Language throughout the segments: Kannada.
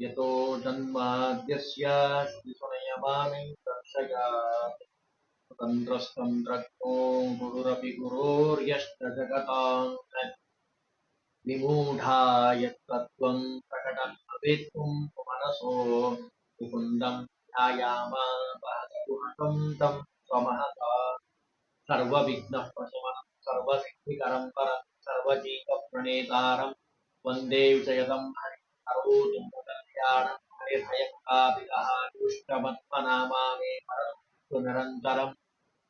यतो जन्माद्यस्य श्रीसुनयमानै दर्शयात् स्वतन्त्रस्तन्त्रज्ञो गुरुरपि गुरोर्यश्च जगतां विमूढा यत्तत्त्वं प्रकटं भवेत्तुं मनसो मुकुन्दं ध्यायामा वहतुहतं तं स्वमहता सर्वविघ्नः प्रशमनं सर्वसिद्धिकरं परं सर्वजीवप्रणेतारं वन्दे विजयदं हरिं सर्वोत्तम कल्याणं हरिर्भयकापितः दुष्टमत्मनामामे परन्तु निरन्तरं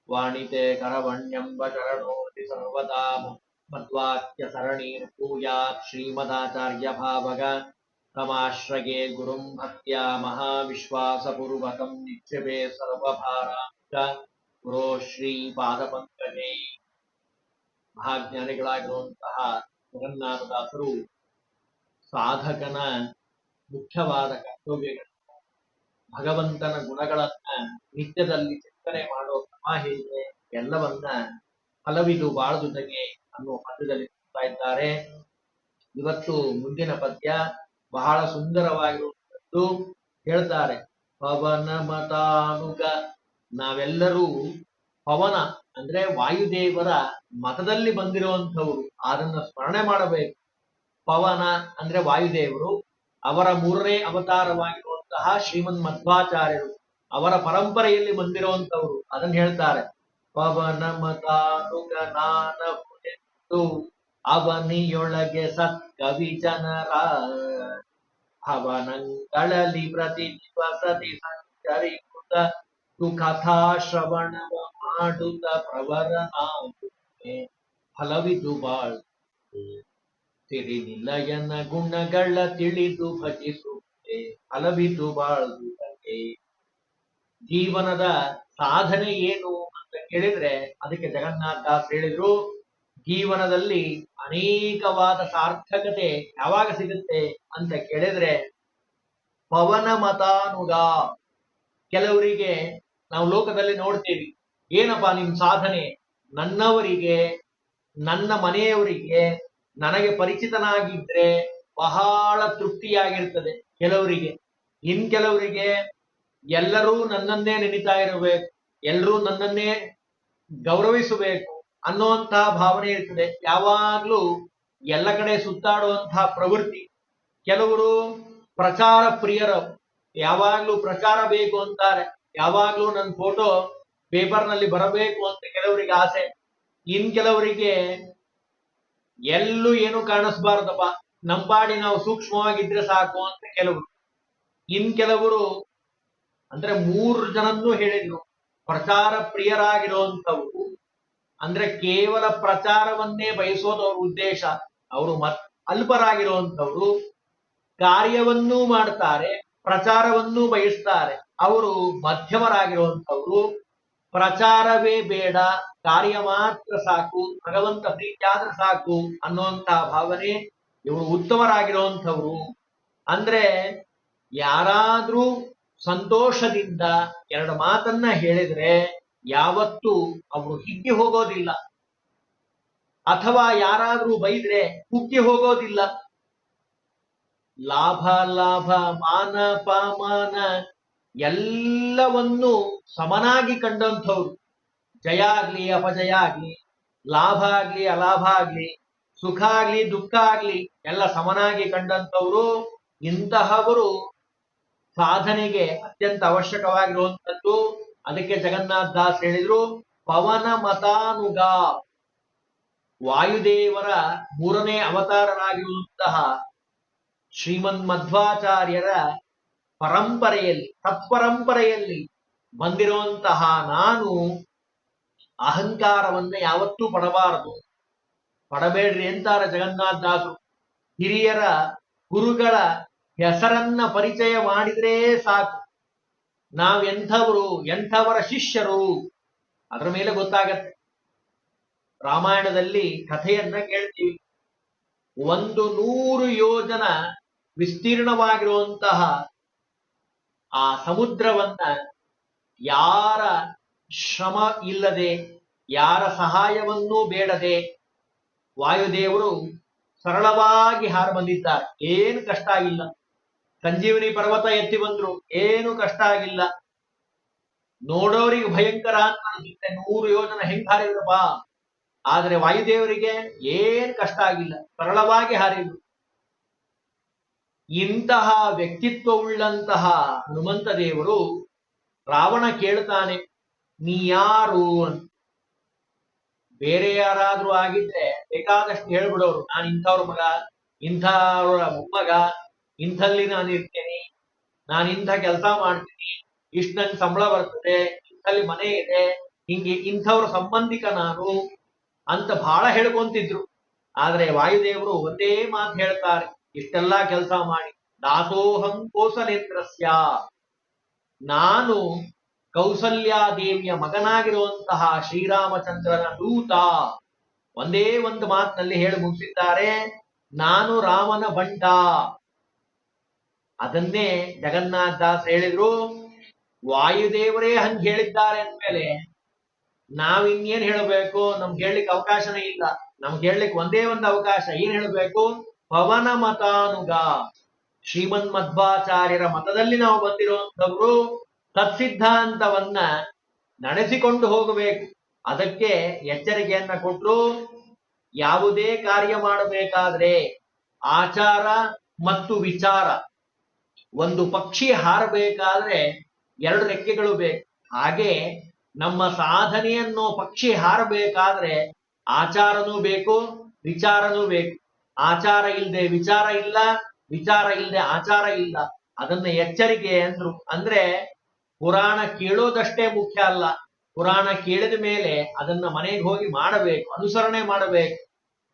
वाणिते करवण्यं वचरणोऽपि सर्वदा मद्वाक्यसरणीर्भूयात् श्रीमदाचार्यभावग तमाश्रये गुरुं भक्त्या महाविश्वासपूर्वकं निक्षेपे सर्वभारां च ಗುರೋ ಶ್ರೀ ಪಾದಪಂಕಜೇ ಮಹಾಜ್ಞಾನಿಗಳಾಗಿರುವಂತಹ ಜಗನ್ನಾಥದಾಸರು ಸಾಧಕನ ಮುಖ್ಯವಾದ ಕರ್ತವ್ಯಗಳು. ಭಗವಂತನ ಗುಣಗಳನ್ನ ನಿತ್ಯದಲ್ಲಿ ಚಿಂತನೆ ಮಾಡೋ ಕ್ರಮ ಹೇಗೆ ಎಲ್ಲವನ್ನ ಫಲವಿದು ಬಾಳದುದಗೆ ಅನ್ನುವ ಪದ್ಯದಲ್ಲಿ ಹೇಳ್ತಾ ಇದ್ದಾರೆ. ಇವತ್ತು ಮುಂದಿನ ಪದ್ಯ ಬಹಳ ಸುಂದರವಾಗಿರುವಂತದ್ದು ಹೇಳ್ತಾರೆ, ಪವನ ಮತಾನುಗ ನಾವೆಲ್ಲರೂ ಪವನ ಅಂದ್ರೆ ವಾಯುದೇವರ ಮತದಲ್ಲಿ ಬಂದಿರುವಂಥವ್ರು. ಅದನ್ನ ಸ್ಮರಣೆ ಮಾಡಬೇಕು. ಪವನ ಅಂದ್ರೆ ವಾಯುದೇವರು ಅವರ ಮೂರನೇ ಅವತಾರವಾಗಿರುವಂತಹ ಶ್ರೀಮನ್ ಮಧ್ವಾಚಾರ್ಯರು ಅವರ ಪರಂಪರೆಯಲ್ಲಿ ಬಂದಿರುವಂತವರು ಅದನ್ನ ಹೇಳ್ತಾರೆ. ಪವನ ಮತಾನುಗನಾನಹುದೆಂದು ಅವನಿಯೊಳಗೆ ಸತ್ಕವಿ ಜನರ ಭವನಗಳಲ್ಲಿ ಪ್ರತಿ ದಿವಸದಿ ಸಂಚರಿಸುತ್ತ ಕಥಾ ಶ್ರವಣವ ಮಾಡುತ್ತ ಪ್ರವರ ಫಲವಿದು ಬಾಳ್. ಸಿರಿ ನಿಲಯನ ಗುಣಗಳ ತಿಳಿದು ಭಜಿಸುತ್ತೆ ಬಾಳು ಬಾಳುವುದಕ್ಕೆ ಜೀವನದ ಸಾಧನೆ ಏನು ಅಂತ ಕೇಳಿದ್ರೆ, ಅದಕ್ಕೆ ಜಗನ್ನಾಥ ದಾಸ್ ಹೇಳಿದ್ರು, ಜೀವನದಲ್ಲಿ ಅನೇಕವಾದ ಸಾರ್ಥಕತೆ ಯಾವಾಗ ಸಿಗುತ್ತೆ ಅಂತ ಕೇಳಿದ್ರೆ, ಪವನ ಮತಾನುಗ ಕೆಲವರಿಗೆ ನಾವು ಲೋಕದಲ್ಲಿ ನೋಡ್ತೀವಿ, ಏನಪ್ಪಾ ನಿಮ್ ಸಾಧನೆ? ನನ್ನವರಿಗೆ, ನನ್ನ ಮನೆಯವರಿಗೆ ನನಗೆ ಪರಿಚಿತನಾಗಿದ್ರೆ ಬಹಳ ತೃಪ್ತಿಯಾಗಿರ್ತದೆ ಕೆಲವರಿಗೆ. ಇನ್ ಕೆಲವರಿಗೆ ಎಲ್ಲರೂ ನನ್ನನ್ನೇ ನೆನಿತಾ ಇರಬೇಕು, ಎಲ್ಲರೂ ನನ್ನನ್ನೇ ಗೌರವಿಸಬೇಕು ಅನ್ನುವಂತಹ ಭಾವನೆ ಇರ್ತದೆ. ಯಾವಾಗ್ಲೂ ಎಲ್ಲ ಕಡೆ ಸುತ್ತಾಡುವಂತಹ ಪ್ರವೃತ್ತಿ. ಕೆಲವರು ಪ್ರಚಾರ ಪ್ರಿಯರ. ಯಾವಾಗ್ಲೂ ಪ್ರಚಾರ ಬೇಕು ಅಂತಾರೆ. ಯಾವಾಗ್ಲೂ ನನ್ನ ಫೋಟೋ ಪೇಪರ್ನಲ್ಲಿ ಬರಬೇಕು ಅಂತ ಕೆಲವರಿಗೆ ಆಸೆ. ಇನ್ ಕೆಲವರಿಗೆ ಎಲ್ಲೂ ಏನು ಕಾಣಿಸ್ಬಾರ್ದಪ್ಪ. ನಂಬಾಡಿ ನಾವು ಸೂಕ್ಷ್ಮವಾಗಿದ್ರೆ ಸಾಕು ಅಂತ ಕೆಲವರು. ಇನ್ ಕೆಲವರು ಅಂದ್ರೆ ಮೂರು ಜನನ್ನೂ ಹೇಳಿದ್ರು. ಪ್ರಚಾರ ಪ್ರಿಯರಾಗಿರುವಂತವ್ರು ಅಂದ್ರೆ ಕೇವಲ ಪ್ರಚಾರವನ್ನೇ ಬಯಸೋದು ಅವ್ರ ಉದ್ದೇಶ. ಅವರು ಮತ್ ಅಲ್ಪರಾಗಿರುವಂಥವ್ರು ಕಾರ್ಯವನ್ನೂ ಮಾಡ್ತಾರೆ, ಪ್ರಚಾರವನ್ನೂ ಬಯಸ್ತಾರೆ. ಅವರು ಮಧ್ಯಮರಾಗಿರುವಂತವ್ರು ಪ್ರಚಾರವೇ ಬೇಡ, ಕಾರ್ಯ ಮಾತ್ರ ಸಾಕು, ಭಗವಂತ ಪ್ರೀತಿಯಾದ್ರೆ ಸಾಕು ಅನ್ನುವಂತಹ ಭಾವನೆ ಇವರು ಉತ್ತಮರಾಗಿರುವಂಥವ್ರು. ಅಂದ್ರೆ ಯಾರಾದ್ರೂ ಸಂತೋಷದಿಂದ ಎರಡು ಮಾತನ್ನ ಹೇಳಿದ್ರೆ ಯಾವತ್ತೂ ಅವರು ಹಿಗ್ಗಿ ಹೋಗೋದಿಲ್ಲ. ಅಥವಾ ಯಾರಾದ್ರೂ ಬೈದ್ರೆ ಕುಗ್ಗಿ ಹೋಗೋದಿಲ್ಲ. ಲಾಭ ಲಾಭ, ಮಾನ, ಪಮಾನ ಎಲ್ಲವನ್ನೂ ಸಮನಾಗಿ ಕಂಡಂಥವ್ರು. ಜಯ ಆಗ್ಲಿ, ಅಪಜಯ ಆಗ್ಲಿ, ಲಾಭ ಆಗ್ಲಿ, ಅಲಾಭ ಆಗ್ಲಿ, ಸುಖ ಆಗ್ಲಿ, ದುಃಖ ಆಗ್ಲಿ, ಎಲ್ಲ ಸಮನಾಗಿ ಕಂಡಂಥವ್ರು, ಇಂತಹವರು ಸಾಧನೆಗೆ ಅತ್ಯಂತ ಅವಶ್ಯಕವಾಗಿರುವಂಥದ್ದು. ಅದಕ್ಕೆ ಜಗನ್ನಾಥ್ ದಾಸ್ ಹೇಳಿದ್ರು, ಪವನ ಮತಾನುಗ. ವಾಯುದೇವರ ಮೂರನೇ ಅವತಾರನಾಗಿರುವಂತಹ ಶ್ರೀಮನ್ ಮಧ್ವಾಚಾರ್ಯರ ಪರಂಪರೆಯಲ್ಲಿ ತತ್ಪರಂಪರೆಯಲ್ಲಿ ಬಂದಿರುವಂತಹ ನಾನು ಅಹಂಕಾರವನ್ನ ಯಾವತ್ತೂ ಪಡಬಾರದು. ಪಡಬೇಡ್ರಿ ಅಂತಾರ ಜಗನ್ನಾಥದಾಸರು ಹಿರಿಯರ ಗುರುಗಳ ಹೆಸರನ್ನ ಪರಿಚಯ ಮಾಡಿದ್ರೆ ಸಾಕು. ನಾವೆಂಥವರು ಎಂಥವರ ಶಿಷ್ಯರು? ಅದರ ಮೇಲೆ ಗೊತ್ತಾಗತ್ತೆ. ರಾಮಾಯಣದಲ್ಲಿ ಕಥೆಯನ್ನ ಕೇಳ್ತೀವಿ. ಒಂದು ನೂರು ಯೋಜನ ವಿಸ್ತೀರ್ಣವಾಗಿರುವಂತಹ ಆ ಸಮುದ್ರವನ್ನ ಯಾರ ಶ್ರಮ ಇಲ್ಲದೆ, ಯಾರ ಸಹಾಯವನ್ನೂ ಬೇಡದೆ ವಾಯುದೇವರು ಸರಳವಾಗಿ ಹಾರ ಬಂದಿದ್ದಾರೆ. ಏನು ಕಷ್ಟ ಆಗಿಲ್ಲ. ಸಂಜೀವನಿ ಪರ್ವತ ಎತ್ತಿ ಬಂದ್ರು. ಏನು ಕಷ್ಟ ಆಗಿಲ್ಲ. ನೋಡೋರಿಗೆ ಭಯಂಕರ ಅಂತ ಅನ್ಸುತ್ತೆ ನೂರು ಯೋಜನ ಹೆಂಗ್ ಹಾರಿದ್ರಪ್ಪ ಆದ್ರೆ ವಾಯುದೇವರಿಗೆ ಏನ್ ಕಷ್ಟ ಆಗಿಲ್ಲ. ಸರಳವಾಗಿ ಹಾರಿದ್ರು. ಇಂತಹ ವ್ಯಕ್ತಿತ್ವವುಳ್ಳಂತಹ ಹನುಮಂತ ದೇವರು ರಾವಣ ಕೇಳ್ತಾನೆ, ನೀ ಯಾರು? ಬೇರೆ ಯಾರಾದ್ರೂ ಆಗಿದ್ರೆ ಬೇಕಾದಷ್ಟು ಹೇಳ್ಬಿಡೋರು, ನಾನು ಇಂಥವ್ರ ಮಗ, ಇಂಥವ್ರ ಮೊಮ್ಮಗ, ಇಂಥಲ್ಲಿ ನಾನು ಇರ್ತೇನೆ, ನಾನು ಇಂಥ ಕೆಲಸ ಮಾಡ್ತೀನಿ, ಇಷ್ಟು ನನ್ ಸಂಬಳ ಬರ್ತದೆ, ಇಂಥಲ್ಲಿ ಮನೆ ಇದೆ, ಹಿಂಗೆ ಇಂಥವ್ರ ಸಂಬಂಧಿಕ ನಾನು ಅಂತ ಬಹಳ ಹೇಳ್ಕೊಂತಿದ್ರು. ಆದ್ರೆ ವಾಯುದೇವರು ಒಂದೇ ಮಾತು ಹೇಳ್ತಾರೆ ಇಷ್ಟೆಲ್ಲಾ ಕೆಲಸ ಮಾಡಿ. ದಾಸೋಹಂ ಕೋಸಲೇಂದ್ರಸ್ಯ. ನಾನು ಕೌಸಲ್ಯಾದೇವಿಯ ಮಗನಾಗಿರುವಂತಹ ಶ್ರೀರಾಮಚಂದ್ರನ ದೂತ. ಒಂದೇ ಒಂದು ಮಾತಿನಲ್ಲಿ ಹೇಳಿ ಮುಗಿಸಿದ್ದಾರೆ. ನಾನು ರಾಮನ ಬಂಟ. ಅದನ್ನೇ ಜಗನ್ನಾಥ ದಾಸ್ ಹೇಳಿದ್ರು. ವಾಯುದೇವರೇ ಹಂಗೆ ಹೇಳಿದ್ದಾರೆ ಅಂದ್ಮೇಲೆ ನಾವ್ ಇನ್ನೇನ್ ಹೇಳಬೇಕು? ನಮ್ಗೆ ಹೇಳಲಿಕ್ಕೆ ಅವಕಾಶನೇ ಇಲ್ಲ. ನಮ್ಗೆ ಹೇಳಲಿಕ್ಕೆ ಒಂದೇ ಒಂದು ಅವಕಾಶ. ಏನ್ ಹೇಳಬೇಕು? ಪವನ ಮತಾನುಗ ಶ್ರೀಮನ್ ಮಧ್ವಾಚಾರ್ಯರ ಮತದಲ್ಲಿ ನಾವು ಬಂದಿರುವಂತವ್ರು ತತ್ಸಿದ್ಧಾಂತವನ್ನ ನಡೆಸಿಕೊಂಡು ಹೋಗಬೇಕು. ಅದಕ್ಕೆ ಎಚ್ಚರಿಕೆಯನ್ನ ಕೊಟ್ರು. ಯಾವುದೇ ಕಾರ್ಯ ಮಾಡಬೇಕಾದ್ರೆ ಆಚಾರ ಮತ್ತು ವಿಚಾರ. ಒಂದು ಪಕ್ಷಿ ಹಾರಬೇಕಾದ್ರೆ ಎರಡು ರೆಕ್ಕೆಗಳು ಬೇಕು. ಹಾಗೆ ನಮ್ಮ ಸಾಧನೆಯನ್ನು ಪಕ್ಷಿ ಹಾರಬೇಕಾದ್ರೆ ಆಚಾರನೂ ಬೇಕು, ವಿಚಾರನೂ ಬೇಕು. ಆಚಾರ ಇಲ್ಲದೆ ವಿಚಾರ ಇಲ್ಲ, ವಿಚಾರ ಇಲ್ಲದೆ ಆಚಾರ ಇಲ್ಲ. ಅದನ್ನ ಎಚ್ಚರಿಕೆ ಅಂದ್ರು, ಅಂದ್ರೆ ಪುರಾಣ ಕೇಳೋದಷ್ಟೇ ಮುಖ್ಯ ಅಲ್ಲ. ಪುರಾಣ ಕೇಳಿದ ಮೇಲೆ ಅದನ್ನ ಮನೆಗೆ ಹೋಗಿ ಮಾಡಬೇಕು, ಅನುಸರಣೆ ಮಾಡಬೇಕು,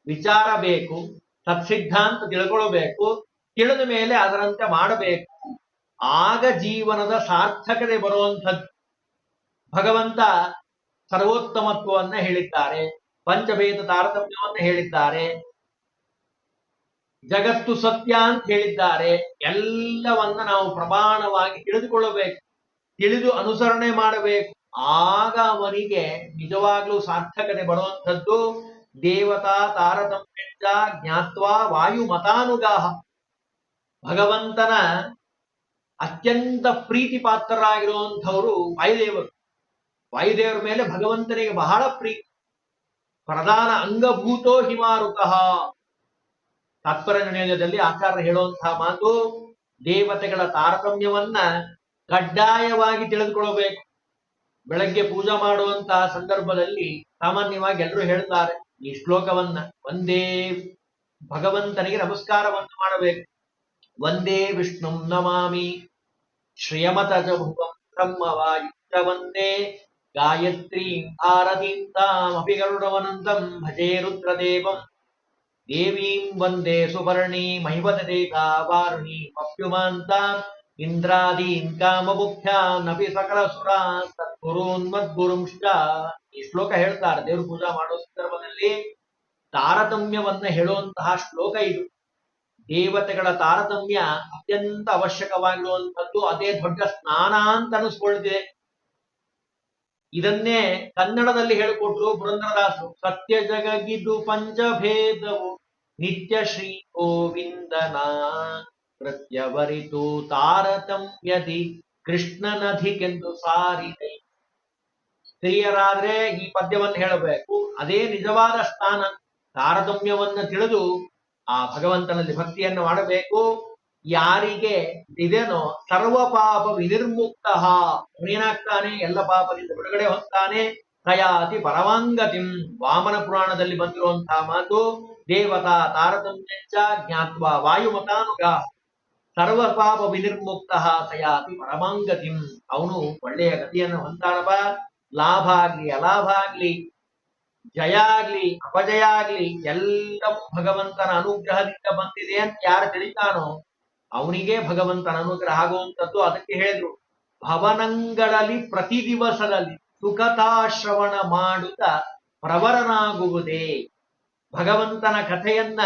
ವಿಚಾರ ಬೇಕು, ತತ್ಸಿದ್ಧಾಂತ ತಿಳ್ಕೊಳ್ಬೇಕು, ತಿಳಿದ ಮೇಲೆ ಅದರಂತೆ ಮಾಡಬೇಕು. ಆಗ ಜೀವನದ ಸಾರ್ಥಕತೆ ಬರುವಂಥದ್ದು. ಭಗವಂತ ಸರ್ವೋತ್ತಮತ್ವವನ್ನ ಹೇಳಿದ್ದಾರೆ, ಪಂಚಭೇದ ತಾರತಮ್ಯವನ್ನ ಹೇಳಿದ್ದಾರೆ ಜಗತ್ತು ಸತ್ಯ ಅಂತ ಹೇಳಿದ್ದಾರೆ. ಎಲ್ಲವನ್ನ ನಾವು ಪ್ರಮಾಣವಾಗಿ ತಿಳಿದುಕೊಳ್ಳಬೇಕು, ತಿಳಿದು ಅನುಸರಣೆ ಮಾಡಬೇಕು. ಆಗ ಅವನಿಗೆ ನಿಜವಾಗ್ಲೂ ಸಾರ್ಥಕತೆ ಬರುವಂಥದ್ದು ದೇವತಾ ತಾರತಮ್ಯ ಜ್ಞಾತ್ವಾ ವಾಯು ಮತಾನುಗಾಹ. ಭಗವಂತನ ಅತ್ಯಂತ ಪ್ರೀತಿ ಪಾತ್ರರಾಗಿರುವಂಥವರು ವಾಯುದೇವರು. ವಾಯುದೇವರ ಮೇಲೆ ಭಗವಂತನಿಗೆ ಬಹಳ ಪ್ರೀತಿ. ಪ್ರಧಾನ ಅಂಗಭೂತೋ ಹಿಮಾರುತಃ. ತಾತ್ಪರ್ಯ ನಿರ್ಣಯದಲ್ಲಿ ಆಚಾರ್ಯ ಹೇಳುವಂತಹ ಮಾತು ದೇವತೆಗಳ ತಾರತಮ್ಯವನ್ನ ಕಡ್ಡಾಯವಾಗಿ ತಿಳಿದುಕೊಳ್ಳಬೇಕು. ಬೆಳಗ್ಗೆ ಪೂಜಾ ಮಾಡುವಂತಹ ಸಂದರ್ಭದಲ್ಲಿ ಸಾಮಾನ್ಯವಾಗಿ ಎಲ್ಲರೂ ಹೇಳ್ತಾರೆ ಈ ಶ್ಲೋಕವನ್ನ ಒಂದೇ ಭಗವಂತನಿಗೆ ನಮಸ್ಕಾರವನ್ನು ಮಾಡಬೇಕು. ಒಂದೇ ವಿಷ್ಣು ನಮಾಮಿ. ಶ್ರಿಯಮತ ಒಂದೇ ಗಾಯತ್ರಿ ಭಾರತೀಂ ತಾಮಪಿ ಗರುಡವನಂತಂ ಭಜೇ ರುದ್ರದೇವಂ. ದೇವೀಂ ವಂದೇ ಸುಪರ್ಣಿ ಮಹಿಪತದೇತಾ ವಾರುಣಿ ಅಪ್ಯುಮಾಂತಾಂ ಇಂದ್ರಾದೀನ್ ಕಾಮಬುಖ್ಯಾನಪಿ ಸಕಲ ಸುರಾ ಸದ್ಗುರೂನ್ ಮದ್ಗುರುಂಶ್ಚ ಈ ಶ್ಲೋಕ ಹೇಳ್ತಾರೆ, ದೇವ್ರ ಪೂಜಾ ಮಾಡೋ ಸಂದರ್ಭದಲ್ಲಿ ತಾರತಮ್ಯವನ್ನ ಹೇಳುವಂತಹ ಶ್ಲೋಕ ಇದು. ದೇವತೆಗಳ ತಾರತಮ್ಯ ಅತ್ಯಂತ ಅವಶ್ಯಕವಾಗಿರುವಂಥದ್ದು, ಅದೇ ದೊಡ್ಡ ಸ್ನಾನ ಅಂತ ಅನಿಸ್ಕೊಳ್ತಿದೆ. ಇದನ್ನೇ ಕನ್ನಡದಲ್ಲಿ ಹೇಳಿಕೊಟ್ರು ಪುರಂದರದಾಸರು. ಸತ್ಯ ಜಗಗಿದು ಪಂಚಭೇದವು ನಿತ್ಯ ಶ್ರೀ ಗೋವಿಂದನ ಪ್ರತ್ಯವರಿತು ತಾರತಮ್ಯದಿ ಕೃಷ್ಣನಧಿಕೆಂದು ಸಾರಿದೆ. ಸ್ತ್ರೀಯರಾದ್ರೆ ಈ ಪದ್ಯವನ್ನು ಹೇಳಬೇಕು. ಅದೇ ನಿಜವಾದ ಸ್ಥಾನ ತಾರತಮ್ಯವನ್ನ ತಿಳಿದು ಆ ಭಗವಂತನಲ್ಲಿ ಭಕ್ತಿಯನ್ನು ಮಾಡಬೇಕು. ಯಾರಿಗೆ ಇದೇನೋ ಸರ್ವ ಪಾಪ ವಿನಿರ್ಮುಕ್ತ ಅವನೇನಾಗ್ತಾನೆ ಎಲ್ಲ ಪಾಪದಿಂದ ಬಿಡುಗಡೆ ಹೊಂದ್ತಾನೆ ಕಯಾತಿ ಪರಮಾಂಗತಿಂ. ವಾಮನ ಪುರಾಣದಲ್ಲಿ ಬಂದಿರುವಂತಹ ಮಾತು, ದೇವತಾ ತಾರತಮ್ಯಂಚ ಜ್ಞಾತ್ವ ವಾಯುಮತಾನುಗ. ಸರ್ವ ಪಾಪ ವಿನಿರ್ಮುಕ್ತ ಸಯಾತಿ ಪರಮಾಂಗತಿಂ. ಅವನು ಒಳ್ಳೆಯ ಗತಿಯನ್ನು ಹೊಂದಾಣಪ ಲಾಭ ಆಗ್ಲಿ, ಅಲಾಭ ಆಗ್ಲಿ, ಜಯ ಆಗ್ಲಿ, ಅಪಜಯ ಆಗ್ಲಿ ಎಲ್ಲವೂ ಭಗವಂತನ ಅನುಗ್ರಹದಿಂದ ಬಂದಿದೆ ಅಂತ ಯಾರು ತಿಳಿತಾನೋ ಅವನಿಗೆ ಭಗವಂತನ ಅನುಗ್ರಹ ಆಗುವಂಥದ್ದು ಅದಕ್ಕೆ ಹೇಳಿದ್ರು. ಭವನಗಳಲ್ಲಿ ಪ್ರತಿ ದಿವಸದಲ್ಲಿ ಸುಖತಾಶ್ರವಣ ಮಾಡುತ್ತ ಪ್ರವರನಾಗುವುದೇ. ಭಗವಂತನ ಕಥೆಯನ್ನ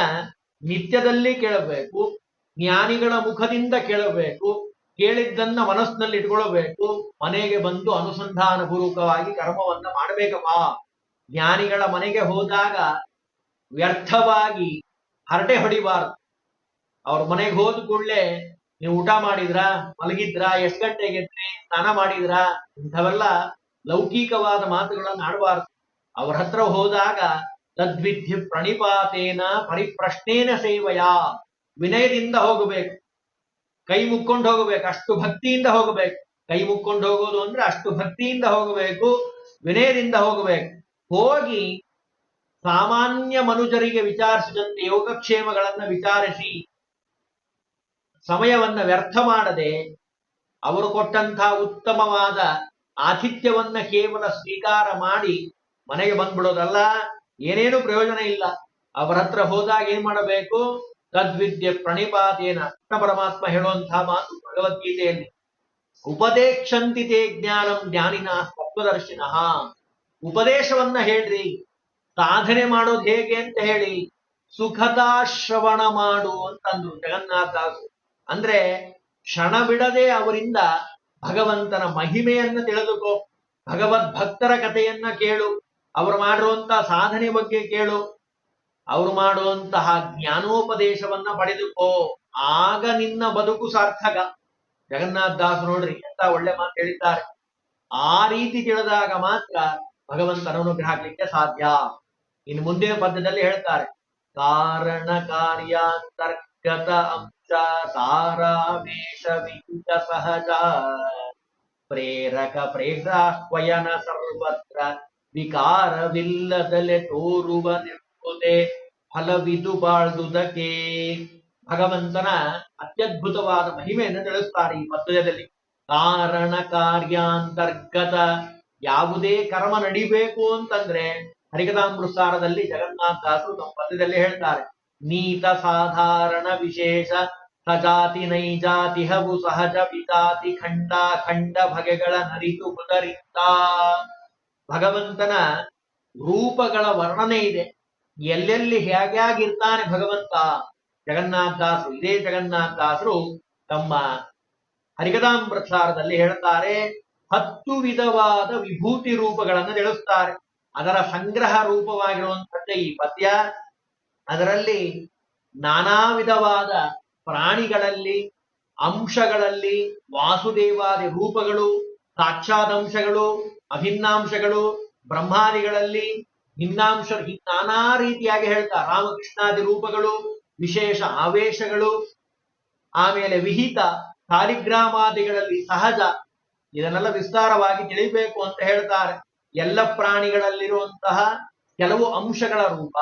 ನಿತ್ಯದಲ್ಲಿ ಕೇಳಬೇಕು, ಜ್ಞಾನಿಗಳ ಮುಖದಿಂದ ಕೇಳಬೇಕು, ಕೇಳಿದ್ದನ್ನ ಮನಸ್ಸಿನಲ್ಲಿ ಇಟ್ಕೊಳ್ಬೇಕು, ಮನೆಗೆ ಬಂದು ಅನುಸಂಧಾನ ಪೂರ್ವಕವಾಗಿ ಕರ್ಮವನ್ನ ಮಾಡಬೇಕಪ್ಪ. ಜ್ಞಾನಿಗಳ ಮನೆಗೆ ಹೋದಾಗ ವ್ಯರ್ಥವಾಗಿ ಹರಟೆ ಹೊಡಿಬಾರ್ದು. ಅವ್ರ ಮನೆಗೆ ಹೋದ ಕೂಡಲೇ ನೀವು ಊಟ ಮಾಡಿದ್ರಾ? ಮಲಗಿದ್ರಾ? ಎಷ್ಟು ಗಂಟೆಗೆ ಎದ್ರಿ? ಸ್ನಾನ ಮಾಡಿದ್ರಾ? ಇಂಥವೆಲ್ಲ ಲೌಕಿಕವಾದ ಮಾತುಗಳನ್ನು ಆಡಬಾರ್ದು. ಅವ್ರ ಹತ್ರ ಹೋದಾಗ ತದ್ವಿಧಿ ಪ್ರಣಿಪಾತೇನ ಪರಿಪ್ರಶ್ನೇನ ಸೇವೆಯ. ವಿನಯದಿಂದ ಹೋಗಬೇಕು. ಕೈ ಮುಕ್ಕೊಂಡು ಹೋಗಬೇಕು. ಅಷ್ಟು ಭಕ್ತಿಯಿಂದ ಹೋಗಬೇಕು. ಕೈ ಮುಕ್ಕೊಂಡು ಹೋಗೋದು ಅಂದ್ರೆ ಅಷ್ಟು ಭಕ್ತಿಯಿಂದ ಹೋಗಬೇಕು, ವಿನಯದಿಂದ ಹೋಗಬೇಕು. ಹೋಗಿ ಸಾಮಾನ್ಯ ಮನುಜರಿಗೆ ವಿಚಾರಿಸಿದಂತೆ ಯೋಗಕ್ಷೇಮಗಳನ್ನ ವಿಚಾರಿಸಿ ಸಮಯವನ್ನ ವ್ಯರ್ಥ ಮಾಡದೆ ಅವರು ಕೊಟ್ಟಂತಹ ಉತ್ತಮವಾದ ಆತಿಥ್ಯವನ್ನ ಕೇವಲ ಸ್ವೀಕಾರ ಮಾಡಿ ಮನೆಗೆ ಬಂದ್ಬಿಡೋದಲ್ಲ, ಏನೇನು ಪ್ರಯೋಜನ ಇಲ್ಲ. ಅವರ ಹತ್ರ ಹೋದಾಗ ಏನ್ ಮಾಡಬೇಕು? ತದ್ವಿದ್ಯೆ ಪ್ರಣಿಪಾತೇನ ಅಷ್ಟ ಪರಮಾತ್ಮ ಹೇಳುವಂತಹ ಮಾತು ಭಗವದ್ಗೀತೆಯಲ್ಲಿ. ಉಪದೇಕ್ಷಂತಿತೆ ಜ್ಞಾನಂ ಜ್ಞಾನಿನ ತತ್ವದರ್ಶಿನ. ಉಪದೇಶವನ್ನ ಹೇಳ್ರಿ. ಸಾಧನೆ ಮಾಡೋದು ಹೇಗೆ ಅಂತ ಹೇಳಿ. ಸುಖದಾಶ್ರವಣ ಮಾಡು ಅಂತಂದ್ರು ಜಗನ್ನಾಥದಾಸರು ಅಂದ್ರೆ ಕ್ಷಣ ಬಿಡದೆ ಅವರಿಂದ ಭಗವಂತನ ಮಹಿಮೆಯನ್ನ ತಿಳಿದುಕೋ, ಭಗವದ್ ಭಕ್ತರ ಕಥೆಯನ್ನ ಕೇಳು, ಅವರು ಮಾಡಿರುವಂತಹ ಸಾಧನೆ ಬಗ್ಗೆ ಕೇಳು, ಅವರು ಮಾಡುವಂತಹ ಜ್ಞಾನೋಪದೇಶವನ್ನ ಪಡೆದುಕೋ. ಆಗ ನಿನ್ನ ಬದುಕು ಸಾರ್ಥಕ. ಜಗನ್ನಾಥ ದಾಸ್ ನೋಡ್ರಿ ಎಂತ ಒಳ್ಳೆ ಮಾತು ಹೇಳಿದ್ದಾರೆ. ಆ ರೀತಿ ತಿಳಿದಾಗ ಮಾತ್ರ ಭಗವಂತನ ಅನುಗ್ರಹ ಆಗ್ಲಿಕ್ಕೆ ಸಾಧ್ಯ. ಇನ್ನು ಮುಂದಿನ ಪದ್ಯದಲ್ಲಿ ಹೇಳ್ತಾರೆ, ಕಾರಣ ಕಾರ್ಯಾಂತರ್ಗತ ವಿಹಿತ ಸಹಜ ಪ್ರೇರಕ ಪ್ರೇರಾಹ್ವಯನ ಸರ್ವತ್ರ ವಿಕಾರವಿಲ್ಲದಲೆ ತೋರುವ ನಿರ್ಮುದೆ ಫಲವಿದು ಬಾಳ್ದುದಕ್ಕೆ ಭಗವಂತನ ಅತ್ಯದ್ಭುತವಾದ ಮಹಿಮೆಯನ್ನು ತಿಳಿಸ್ತಾರೆ ಈ ಪದ್ಯದಲ್ಲಿ ಕಾರಣ ಕಾರ್ಯಾಂತರ್ಗತ। ಯಾವುದೇ ಕರ್ಮ ನಡಿಬೇಕು ಅಂತಂದ್ರೆ ಹರಿಕಥಾಮೃತಾರದಲ್ಲಿ ಜಗನ್ನಾಥ ದಾಸರು ತಮ್ಮ ಪದ್ಯದಲ್ಲಿ ಹೇಳ್ತಾರೆ. ನೀತ ಸಾಧಾರಣ ವಿಶೇಷ ಸಜಾತಿ ನೈಜಾತಿ ಹಬು ಸಹಜ ಪಿತಾತಿ ಖಂಡ ಖಂಡ ಬಗೆಗಳ ನರಿತು ಬುಧರಿತ ಭಗವಂತನ ರೂಪಗಳ ವರ್ಣನೆ ಇದೆ. ಎಲ್ಲೆಲ್ಲಿ ಹೇಗ್ಯಾಗಿರ್ತಾನೆ ಭಗವಂತ? ಜಗನ್ನಾಥ ದಾಸರು, ಇದೇ ಜಗನ್ನಾಥ ದಾಸರು ತಮ್ಮ ಹರಿಕಥಾಮೃತಸಾರದಲ್ಲಿ ಹೇಳ್ತಾರೆ ಹತ್ತು ವಿಧವಾದ ವಿಭೂತಿ ರೂಪಗಳನ್ನು ತಿಳಿಸ್ತಾರೆ ಅದರ ಸಂಗ್ರಹ ರೂಪವಾಗಿರುವಂಥದ್ದೇ ಈ ಪದ್ಯ. ಅದರಲ್ಲಿ ನಾನಾ ವಿಧವಾದ ಪ್ರಾಣಿಗಳಲ್ಲಿ, ಅಂಶಗಳಲ್ಲಿ, ವಾಸುದೇವಾದಿ ರೂಪಗಳು ಸಾಕ್ಷಾದಂಶಗಳು ಅಭಿನ್ನಾಂಶಗಳು, ಬ್ರಹ್ಮಾದಿಗಳಲ್ಲಿ, ಭಿನ್ನಾಂಶ ನಾನಾ ರೀತಿಯಾಗಿ ಹೇಳ್ತಾ, ರಾಮಕೃಷ್ಣಾದಿ ರೂಪಗಳು, ವಿಶೇಷ ಆವೇಶಗಳು, ಆಮೇಲೆ ವಿಹಿತ ಸಾಲಿಗ್ರಾಮಾದಿಗಳಲ್ಲಿ ಸಹಜ, ಇದನ್ನೆಲ್ಲ ವಿಸ್ತಾರವಾಗಿ ತಿಳಿಬೇಕು ಅಂತ ಹೇಳ್ತಾರೆ. ಎಲ್ಲ ಪ್ರಾಣಿಗಳಲ್ಲಿರುವಂತಹ ಕೆಲವು ಅಂಶಗಳ ರೂಪ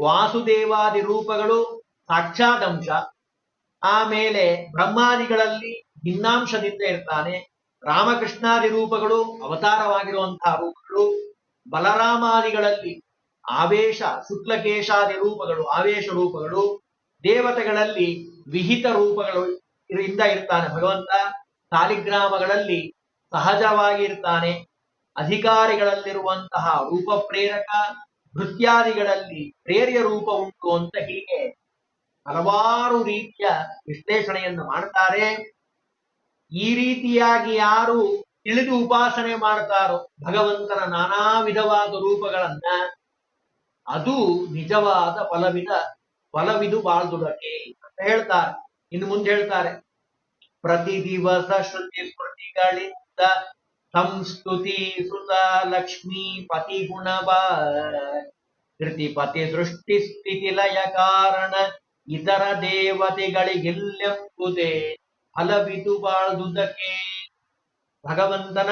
ವಾಸುದೇವಾದಿ ರೂಪಗಳು ಸಾಕ್ಷಾದಂಶ. ಆಮೇಲೆ ಬ್ರಹ್ಮಾದಿಗಳಲ್ಲಿ ಭಿನ್ನಾಂಶದಿಂದ ಇರ್ತಾನೆ. ರಾಮಕೃಷ್ಣಾದಿ ರೂಪಗಳು ಅವತಾರವಾಗಿರುವಂತಹ ರೂಪಗಳು. ಬಲರಾಮಾದಿಗಳಲ್ಲಿ ಆವೇಶ, ಶುಕ್ಲಕೇಶಾದಿ ರೂಪಗಳು, ಆವೇಶ ರೂಪಗಳು. ದೇವತೆಗಳಲ್ಲಿ ವಿಹಿತ ರೂಪಗಳು ಇಂದ ಇರ್ತಾನೆ ಭಗವಂತ. ಸಾಲಿಗ್ರಾಮಗಳಲ್ಲಿ ಸಹಜವಾಗಿ ಇರ್ತಾನೆ. ಅಧಿಕಾರಿಗಳಲ್ಲಿರುವಂತಹ ರೂಪ ಪ್ರೇರಕ ನೃತ್ಯಾದಿಗಳಲ್ಲಿ ಪ್ರೇರ್ಯ ರೂಪ ಉಂಟು ಅಂತ ಹೀಗೆ ಹಲವಾರು ರೀತಿಯ ವಿಶ್ಲೇಷಣೆಯನ್ನು ಮಾಡ್ತಾರೆ. ಈ ರೀತಿಯಾಗಿ ಯಾರು ತಿಳಿದು ಉಪಾಸನೆ ಮಾಡ್ತಾರೋ ಭಗವಂತನ ನಾನಾ ವಿಧವಾದ ರೂಪಗಳನ್ನ ಅದು ನಿಜವಾದ ಫಲವಿದ ಫಲವಿದು ಬಾಳ್ದುಡಕೆ ಅಂತ ಹೇಳ್ತಾರೆ. ಇನ್ನು ಮುಂದೆ ಹೇಳ್ತಾರೆ, ಪ್ರತಿ ದಿವಸ ಶ್ರುತಿ ಸ್ಮೃತಿಗಳಿಂದ ಸಂಸ್ತುತಿ ಸುತ ಲಕ್ಷ್ಮೀ ಪತಿ ಗುಣವ ಕೃತಿಪತಿ ಸೃಷ್ಟಿ ಸ್ಥಿತಿ ಲಯ ಕಾರಣ ಇತರ ದೇವತೆಗಳಿಗೆಲ್ಲೆಂಬುದೇ ಫಲವಿದು ಬಾಳ್ದುದಕ್ಕೆ ಭಗವಂತನ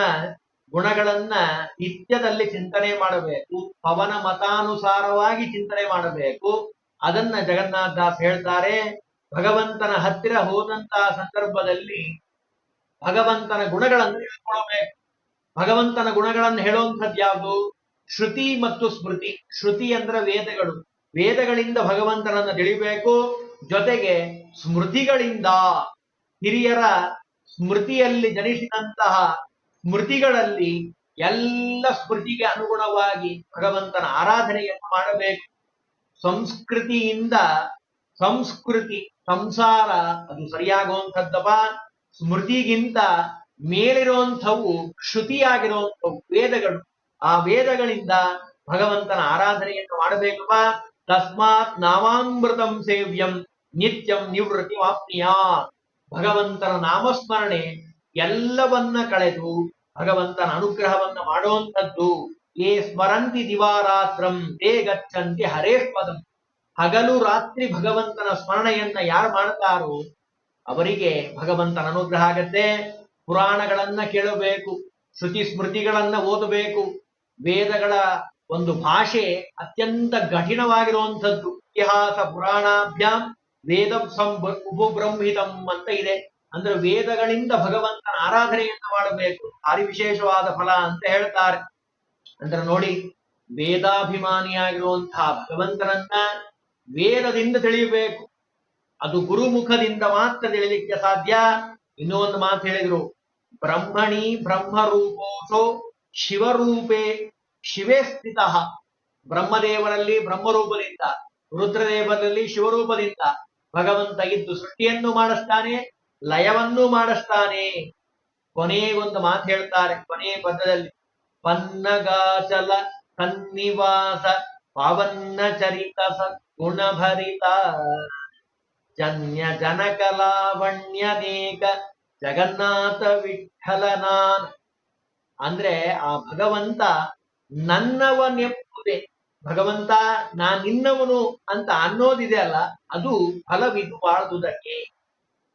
ಗುಣಗಳನ್ನ ನಿತ್ಯದಲ್ಲಿ ಚಿಂತನೆ ಮಾಡಬೇಕು, ಪವನ ಮತಾನುಸಾರವಾಗಿ ಚಿಂತನೆ ಮಾಡಬೇಕು. ಅದನ್ನ ಜಗನ್ನಾಥ ದಾಸ್ ಹೇಳ್ತಾರೆ, ಭಗವಂತನ ಹತ್ತಿರ ಹೋದಂತಹ ಸಂದರ್ಭದಲ್ಲಿ ಭಗವಂತನ ಗುಣಗಳನ್ನು ತಿಳ್ಕೊಳ್ಬೇಕು. ಭಗವಂತನ ಗುಣಗಳನ್ನು ಹೇಳುವಂಥದ್ದು ಯಾವುದು? ಶ್ರುತಿ ಮತ್ತು ಸ್ಮೃತಿ. ಶ್ರುತಿ ಅಂದ್ರೆ ವೇದಗಳು. ವೇದಗಳಿಂದ ಭಗವಂತನನ್ನು ತಿಳಿಬೇಕು. ಜೊತೆಗೆ ಸ್ಮೃತಿಗಳಿಂದ ಹಿರಿಯರ ಸ್ಮೃತಿಯಲ್ಲಿ ಜನಿಸಿದಂತಹ ಸ್ಮೃತಿಗಳಲ್ಲಿ ಎಲ್ಲ ಸ್ಮೃತಿಗೆ ಅನುಗುಣವಾಗಿ ಭಗವಂತನ ಆರಾಧನೆಯನ್ನು ಮಾಡಬೇಕು. ಸಂಸ್ಕೃತಿಯಿಂದ ಸಂಸ್ಕೃತಿ, ಸಂಸಾರ, ಅದು ಸರಿಯಾಗುವಂಥದ್ದಪ್ಪ. ಸ್ಮೃತಿಗಿಂತ ಮೇಲಿರುವಂಥವು ಶ್ರುತಿಯಾಗಿರುವಂಥವು ವೇದಗಳು. ಆ ವೇದಗಳಿಂದ ಭಗವಂತನ ಆರಾಧನೆಯನ್ನು ಮಾಡಬೇಕಪ್ಪ. ತಸ್ಮಾತ್ ನಾಮಾಮೃತಂ ಸೇವ್ಯಂ ನಿತ್ಯಂ ನಿವೃತ್ತಿ ವಾಪ್ನಿಯ ಭಗವಂತನ ನಾಮಸ್ಮರಣೆ ಎಲ್ಲವನ್ನ ಕಳೆದು ಭಗವಂತನ ಅನುಗ್ರಹವನ್ನ ಮಾಡುವಂಥದ್ದು. ಏ ಸ್ಮರಂತಿ ದಿವಾರಾತ್ರಂ, ತೇ ಗಚ್ಚಂತಿ ಹರೇಶ್ವದಂ ಹಗಲು ರಾತ್ರಿ ಭಗವಂತನ ಸ್ಮರಣೆಯನ್ನ ಯಾರು ಮಾಡ್ತಾರೋ ಅವರಿಗೆ ಭಗವಂತನ ಅನುಗ್ರಹ ಆಗತ್ತೆ. ಪುರಾಣಗಳನ್ನ ಕೇಳಬೇಕು, ಶ್ರುತಿ ಸ್ಮೃತಿಗಳನ್ನ ಓದಬೇಕು. ವೇದಗಳ ಒಂದು ಭಾಷೆ ಅತ್ಯಂತ ಕಠಿಣವಾಗಿರುವಂಥದ್ದು. ಇತಿಹಾಸ ಪುರಾಣಾಭ್ಯಾಂ ವೇದ ಉಪಬ್ರಹ್ಮಿತಂ ಅಂತ ಇದೆ. ಅಂದ್ರೆ ವೇದಗಳಿಂದ ಭಗವಂತನ ಆರಾಧನೆಯನ್ನ ಮಾಡಬೇಕು. ಭಾರಿ ವಿಶೇಷವಾದ ಫಲ ಅಂತ ಹೇಳ್ತಾರೆ. ಅಂದ್ರೆ ನೋಡಿ, ವೇದಾಭಿಮಾನಿಯಾಗಿರುವಂತಹ ಭಗವಂತನನ್ನ ವೇದದಿಂದ ತಿಳಿಯಬೇಕು. ಅದು ಗುರುಮುಖದಿಂದ ಮಾತ್ರ ತಿಳಿಲಿಕ್ಕೆ ಸಾಧ್ಯ. ಇನ್ನೂ ಒಂದು ಮಾತು ಹೇಳಿದ್ರು, ಬ್ರಹ್ಮಣಿ ಬ್ರಹ್ಮರೂಪೋಸೋ ಶಿವರೂಪೇ ಶಿವೇ ಸ್ಥಿತ. ಬ್ರಹ್ಮದೇವರಲ್ಲಿ ಬ್ರಹ್ಮರೂಪದಿಂದ, ರುದ್ರದೇವರಲ್ಲಿ ಶಿವರೂಪದಿಂದ, ಭಗವಂತ ಇದ್ದು ಸೃಷ್ಟಿಯನ್ನು ಮಾಡಿಸ್ತಾನೆ, ಲಯವನ್ನೂ ಮಾಡಿಸ್ತಾನೆ. ಕೊನೆಗೊಂದು ಮಾತು ಹೇಳ್ತಾರೆ ಕೊನೆಯ ಪದದಲ್ಲಿ ಪನ್ನಗಾಚಲ ಸನ್ನಿವಾಸ ಪಾವನ್ನ ಚರಿತ ಸದ್ಗುಣಭರಿತ. ಜನ್ಯ ಜನಕಲಾವಣ್ಯನೇಕ ಜಗನ್ನಾಥ ವಿಠಲನಾನ್. ಅಂದ್ರೆ ಆ ಭಗವಂತ ನನ್ನವನೆಂಬುದೇ ಭಗವಂತ ನಾನಿನ್ನವನು ಅಂತ ಅನ್ನೋದಿದೆ ಅಲ್ಲ, ಅದು ಫಲವಿದು ಬಾಳುವುದಕ್ಕೆ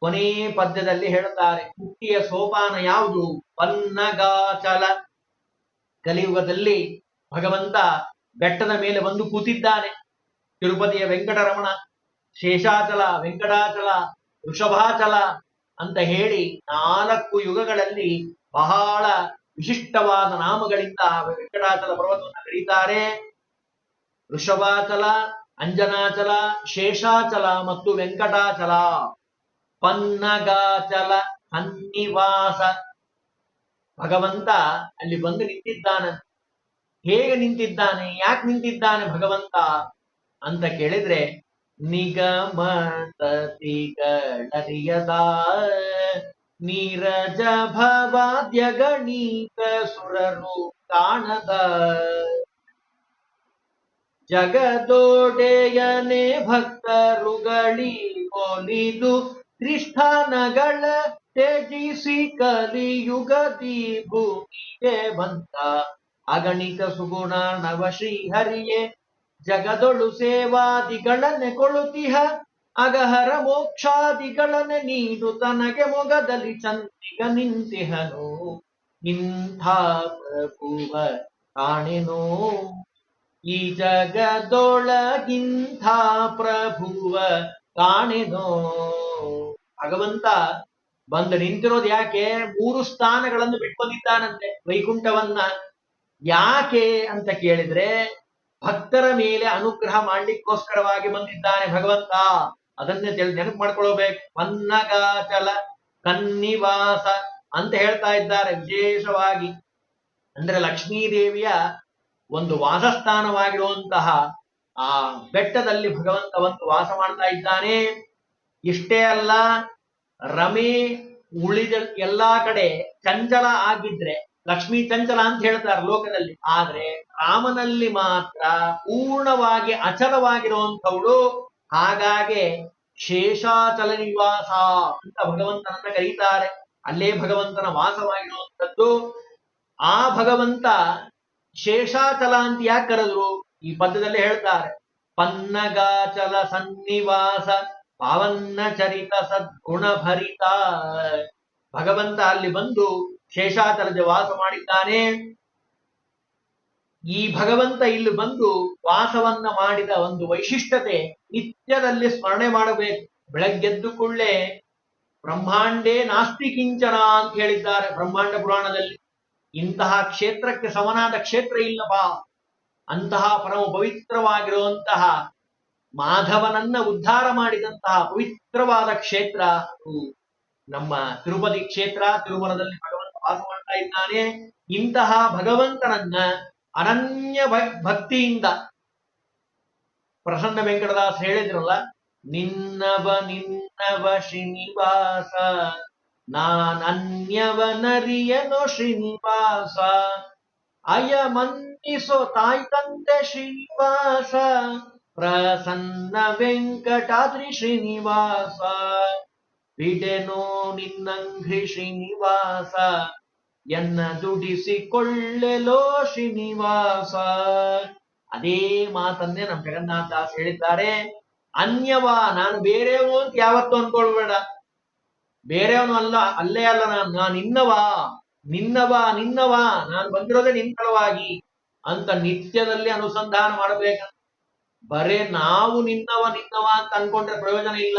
ಕೊನೆ ಪದ್ಯದಲ್ಲಿ ಹೇಳುತ್ತಾರೆ ಮುಕ್ತಿಯ ಸೋಪಾನ ಯಾವುದು? ಪನ್ನಗಾಚಲ. ಕಲಿಯುಗದಲ್ಲಿ ಭಗವಂತ ಬೆಟ್ಟದ ಮೇಲೆ ಬಂದು ಕೂತಿದ್ದಾನೆ. ತಿರುಪತಿಯ ವೆಂಕಟರಮಣ ಶೇಷಾಚಲ, ವೆಂಕಟಾಚಲ, ವೃಷಭಾಚಲ ಅಂತ ಹೇಳಿ ನಾಲ್ಕು ಯುಗಗಳಲ್ಲಿ ಬಹಳ ವಿಶಿಷ್ಟವಾದ ನಾಮಗಳಿಂದ ವೆಂಕಟಾಚಲ ಪರ್ವತವನ್ನು ಕರೀತಾರೆ. ವೃಷಭಾಚಲ, ಅಂಜನಾಚಲ, ಶೇಷಾಚಲ ಮತ್ತು ವೆಂಕಟಾಚಲ. ಪನ್ನಗಾಚಲ ಸನ್ನಿವಾಸ ಭಗವಂತ ಅಲ್ಲಿ ಬಂದು ನಿಂತಿದ್ದಾನೆ. ಹೇಗೆ ನಿಂತಿದ್ದಾನೆ, ಯಾಕೆ ನಿಂತಿದ್ದಾನೆ ಭಗವಂತ ಅಂತ ಕೇಳಿದ್ರೆ ನಿಗಮತತಿಗಳರಿಯದ ನೀರಜ ಭವಾದ್ಯ ಗಣೀತ ಸುರರು ಕಾಣದ ಜಗದೋಡೆಯನೆ ಭಕ್ತರುಗಳಿ ಒಲಿದು ತ್ರಿಷ್ಠಾನಗಳ ತ್ಯಜಿಸಿ ಕಲಿಯುಗದಿ ಭೂಮಿಗೆ ಬಂತ ಅಗಣಿತ ಸುಗುಣ ನವ ಶ್ರೀಹರಿಯೇ ಜಗದೊಳು ಸೇವಾದಿಗಳನ್ನೆ ಕೊಳುತಿಹ, ಅಗಹರ ಮೋಕ್ಷಾದಿಗಳನ್ನೆ ನೀನು ತನಗೆ ಮೊಗದಲ್ಲಿ ಚಂದಿಗ ನಿಂತಿಹನು. ಇಂಥ ಪ್ರಭುವ ಕಾಣೆನೋ. ಈ ಜಗದೊಳಗಿಂಥ ಪ್ರಭುವ ಕಾಣೆನೋ. ಭಗವಂತ ಬಂದು ನಿಂತಿರೋದು ಯಾಕೆ? ಮೂರು ಸ್ಥಾನಗಳನ್ನು ಬಿಟ್ಕೊಂಡಿದ್ದಾನಂತೆ ವೈಕುಂಠವನ್ನ. ಯಾಕೆ ಅಂತ ಕೇಳಿದ್ರೆ ಭಕ್ತರ ಮೇಲೆ ಅನುಗ್ರಹ ಮಾಡ್ಲಿಕ್ಕೋಸ್ಕರವಾಗಿ ಬಂದಿದ್ದಾನೆ ಭಗವಂತ. ಅದನ್ನೇ ತಿಳಿ ನೆನಪು ಮಾಡ್ಕೊಳ್ಬೇಕು ಪನ್ನಗಾಚಲ ಕನ್ನಿವಾಸ ಅಂತ ಹೇಳ್ತಾ ಇದ್ದಾರೆ ವಿಶೇಷವಾಗಿ. ಅಂದ್ರೆ ಲಕ್ಷ್ಮೀ ದೇವಿಯ ಒಂದು ವಾಸಸ್ಥಾನವಾಗಿರುವಂತಹ ಆ ಬೆಟ್ಟದಲ್ಲಿ ಭಗವಂತ ಒಂದು ವಾಸ ಮಾಡ್ತಾ ಇದ್ದಾನೆ. ಇಷ್ಟೇ ಅಲ್ಲ, ರಮೆ ಉಳಿದ ಎಲ್ಲಾ ಕಡೆ ಚಂಚಲ ಆಗಿದ್ರೆ ಲಕ್ಷ್ಮೀ ಚಂಚಲ ಅಂತ ಹೇಳ್ತಾರೆ ಲೋಕದಲ್ಲಿ. ಆದ್ರೆ ರಾಮನಲ್ಲಿ ಮಾತ್ರ ಪೂರ್ಣವಾಗಿ ಅಚಲವಾಗಿರುವಂಥವಳು ಹಾಗಾಗಿ ಶೇಷಾಚಲ ನಿವಾಸ ಅಂತ ಭಗವಂತನನ್ನ ಕರೀತಾರೆ. ಅಲ್ಲೇ ಭಗವಂತನ ವಾಸವಾಗಿರುವಂಥದ್ದು. ಆ ಭಗವಂತ ಶೇಷಾಚಲ ಅಂತ ಯಾಕೆ ಕರೆದ್ರು? ಈ ಪದ್ಯದಲ್ಲಿ ಹೇಳ್ತಾರೆ. ಪನ್ನಗಾಚಲ ಸನ್ನಿವಾಸ ಪಾವನ್ನ ಚರಿತ ಸದ್ಗುಣ ಭರಿತ. ಭಗವಂತ ಅಲ್ಲಿ ಬಂದು ಶೇಷಾಚಲದ ವಾಸ ಮಾಡಿದ್ದಾನೆ. ಈ ಭಗವಂತ ಇಲ್ಲಿ ಬಂದು ವಾಸವನ್ನ ಮಾಡಿದ ಒಂದು ವೈಶಿಷ್ಟ್ಯತೆ ನಿತ್ಯದಲ್ಲಿ ಸ್ಮರಣೆ ಮಾಡಬೇಕು. ಬೆಳಗ್ಗೆದ್ದು ಕೂಡಲೇ ಬ್ರಹ್ಮಾಂಡೇ ನಾಸ್ತಿ ಕಿಂಚನ ಅಂತ ಹೇಳಿದ್ದಾರೆ ಬ್ರಹ್ಮಾಂಡ ಪುರಾಣದಲ್ಲಿ. ಇಂತಹ ಕ್ಷೇತ್ರಕ್ಕೆ ಸಮನಾದ ಕ್ಷೇತ್ರ ಇಲ್ಲವಾ ಅಂತಹ ಪರಮ ಪವಿತ್ರವಾಗಿರುವಂತಹ ಮಾಧವನನ್ನ ಉದ್ಧಾರ ಮಾಡಿದಂತಹ ಪವಿತ್ರವಾದ ಕ್ಷೇತ್ರ ನಮ್ಮ ತಿರುಪತಿ ಕ್ಷೇತ್ರ ತಿರುಮಲದಲ್ಲಿ ಭಗವಂತ ಮಾಡ್ತಾ ಇದ್ದಾನೆ, ಇಂತಹ ಭಗವಂತನನ್ನ ಅನನ್ಯ ಭಕ್ತಿಯಿಂದ. ಪ್ರಸನ್ನ ವೆಂಕಟದಾಸ್ ಹೇಳಿದ್ರಲ್ಲ, ನಿನ್ನವ ನಿನ್ನವ ಶ್ರೀನಿವಾಸ ನಾನನ್ಯವನರಿಯನೋ ಶ್ರೀನಿವಾಸ ಅಯ ಮನ್ನಿಸೋ ತಾಯಿ ತಂದೆ ಶ್ರೀನಿವಾಸ, ಪ್ರಸನ್ನ ವೆಂಕಟಾದ್ರಿ ಶ್ರೀನಿವಾಸ, ಬಿಡೆನೋ ನಿನ್ನಂಘ್ರಿ ಶ್ರೀನಿವಾಸ ಎನ್ನ ದುಡಿಸಿಕೊಳ್ಳೆಲೋ ಶ್ರೀನಿವಾಸ. ಅದೇ ಮಾತನ್ನೇ ನಮ್ಮ ಜಗನ್ನಾಥ ದಾಸ್ ಹೇಳಿದ್ದಾರೆ. ಅನ್ಯವ, ನಾನು ಬೇರೆಯವನು ಅಂತ ಯಾವತ್ತೂ ಅನ್ಕೊಳ್ಬೇಡ. ಬೇರೆಯವನು ಅಲ್ಲ, ಅಲ್ಲೇ ಅಲ್ಲ ನಾನು. ನಾನು ನಿನ್ನವ ನಿನ್ನವ ನಿನ್ನವ, ನಾನು ಬಂದಿರೋದೇ ನಿನ್ ಫಲವಾಗಿ ಅಂತ ನಿತ್ಯದಲ್ಲಿ ಅನುಸಂಧಾನ ಮಾಡಬೇಕಂತ ಬರೇ ನಾವು ನಿನ್ನವ ನಿನ್ನವ ಅಂತ ಅನ್ಕೊಂಡ್ರೆ ಪ್ರಯೋಜನ ಇಲ್ಲ.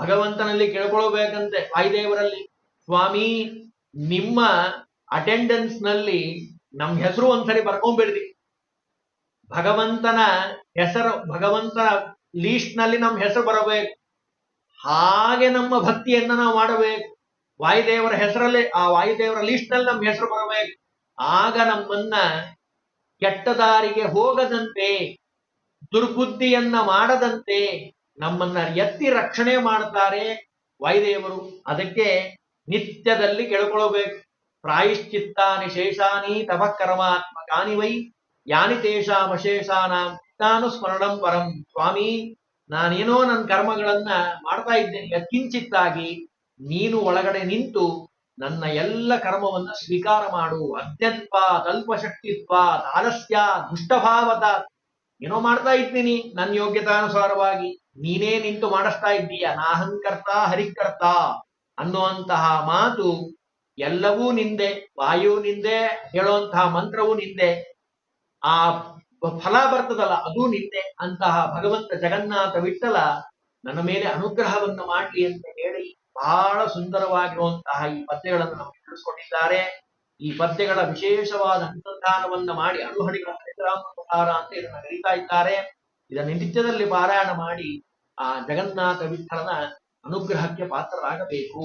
ಭಗವಂತನಲ್ಲಿ ಕೇಳ್ಕೊಳ್ಬೇಕಂತೆ, ವಾಯುದೇವರಲ್ಲಿ. ಸ್ವಾಮಿ, ನಿಮ್ಮ ಅಟೆಂಡೆನ್ಸ್ನಲ್ಲಿ ನಮ್ ಹೆಸರು ಒಂದ್ಸರಿ ಬರ್ಕೊಂಡ್ಬಿಡ್ರಿ ಭಗವಂತನ ಹೆಸರು, ಭಗವಂತನ ಲೀಸ್ಟ್ನಲ್ಲಿ ನಮ್ಮ ಹೆಸರು ಬರಬೇಕು. ಹಾಗೆ ನಮ್ಮ ಭಕ್ತಿಯನ್ನ ನಾವು ಮಾಡಬೇಕು. ವಾಯುದೇವರ ಹೆಸರಲ್ಲಿ, ಆ ವಾಯುದೇವರ ಲೀಸ್ಟ್ನಲ್ಲಿ ನಮ್ಮ ಹೆಸರು ಬರಬೇಕು. ಆಗ ನಮ್ಮನ್ನ ಕೆಟ್ಟ ದಾರಿಗೆ ಹೋಗದಂತೆ, ದುರ್ಬುದ್ಧಿಯನ್ನ ಮಾಡದಂತೆ ನಮ್ಮನ್ನ ಎತ್ತಿ ರಕ್ಷಣೆ ಮಾಡ್ತಾರೆ ವಾಯುದೇವರು. ಅದಕ್ಕೆ ನಿತ್ಯದಲ್ಲಿ ಕೇಳ್ಕೊಳ್ಬೇಕು. ಪ್ರಾಯಶ್ಚಿತ್ತಾನಿ ಶೇಷಾನಿ ತಪಃಕರ್ಮಾತ್ಮಕಾನಿ ವೈ ಯಾನಿ ತೇಷಾಮಶೇಷಾನಾಂ ನಾನು ಸ್ಮರಣಂ ಪರಂ ಸ್ವಾಮಿ, ನಾನೇನೋ ನನ್ನ ಕರ್ಮಗಳನ್ನ ಮಾಡ್ತಾ ಇದ್ದೇನೆ, ಯತ್ಕಿಂಚಿತ್ತಾಗಿ ನೀನು ಒಳಗಡೆ ನಿಂತು ನನ್ನ ಎಲ್ಲ ಕರ್ಮವನ್ನ ಸ್ವೀಕಾರ ಮಾಡು. ಅತ್ಯತ್ವ ಅಲ್ಪಶಕ್ತಿತ್ವ ಆಲಸ್ಯ ದುಷ್ಟಭಾವದ ಏನೋ ಮಾಡ್ತಾ ಇದ್ದೀನಿ ನನ್ನ ಯೋಗ್ಯತಾನುಸಾರವಾಗಿ. ನೀನೇ ನಿಂತು ಮಾಡಿಸ್ತಾ ಇದ್ದೀಯ. ನಾಹಂಕರ್ತ ಹರಿಕರ್ತ ಅನ್ನುವಂತಹ ಮಾತು ಎಲ್ಲವೂ ನಿಂದೆ, ವಾಯು ನಿಂದೆ ಹೇಳುವಂತಹ ಮಂತ್ರವೂ ನಿಂದೆ. ಆ ಫಲ ಬರ್ತದಲ್ಲ, ಅದೂ ನಿಂದೆ. ಅಂತಹ ಭಗವಂತ ಜಗನ್ನಾಥ ವಿಠಲ ನನ್ನ ಮೇಲೆ ಅನುಗ್ರಹವನ್ನು ಮಾಡಲಿ ಅಂತ ಹೇಳಿ ಬಹಳ ಸುಂದರವಾಗಿರುವಂತಹ ಈ ಪದ್ಯಗಳನ್ನು ನಮಗೆ ತಿಳಿಸ್ಕೊಟ್ಟಿದ್ದಾರೆ. ಈ ಪದ್ಯಗಳ ವಿಶೇಷವಾದ ಅನುಸಂಧಾನವನ್ನ ಮಾಡಿ ಅನುಹಡಿಗಳ ಪ್ರಕಾರ ಅಂತ ಇದನ್ನ ಕರೀತಾ ಇದ್ದಾರೆ. ಇದನ್ನು ನಿತ್ಯದಲ್ಲಿ ಪಾರಾಯಣ ಮಾಡಿ ಆ ಜಗನ್ನಾಥ ವಿಠಲನ ಅನುಗ್ರಹಕ್ಕೆ ಪಾತ್ರರಾಗಬೇಕು.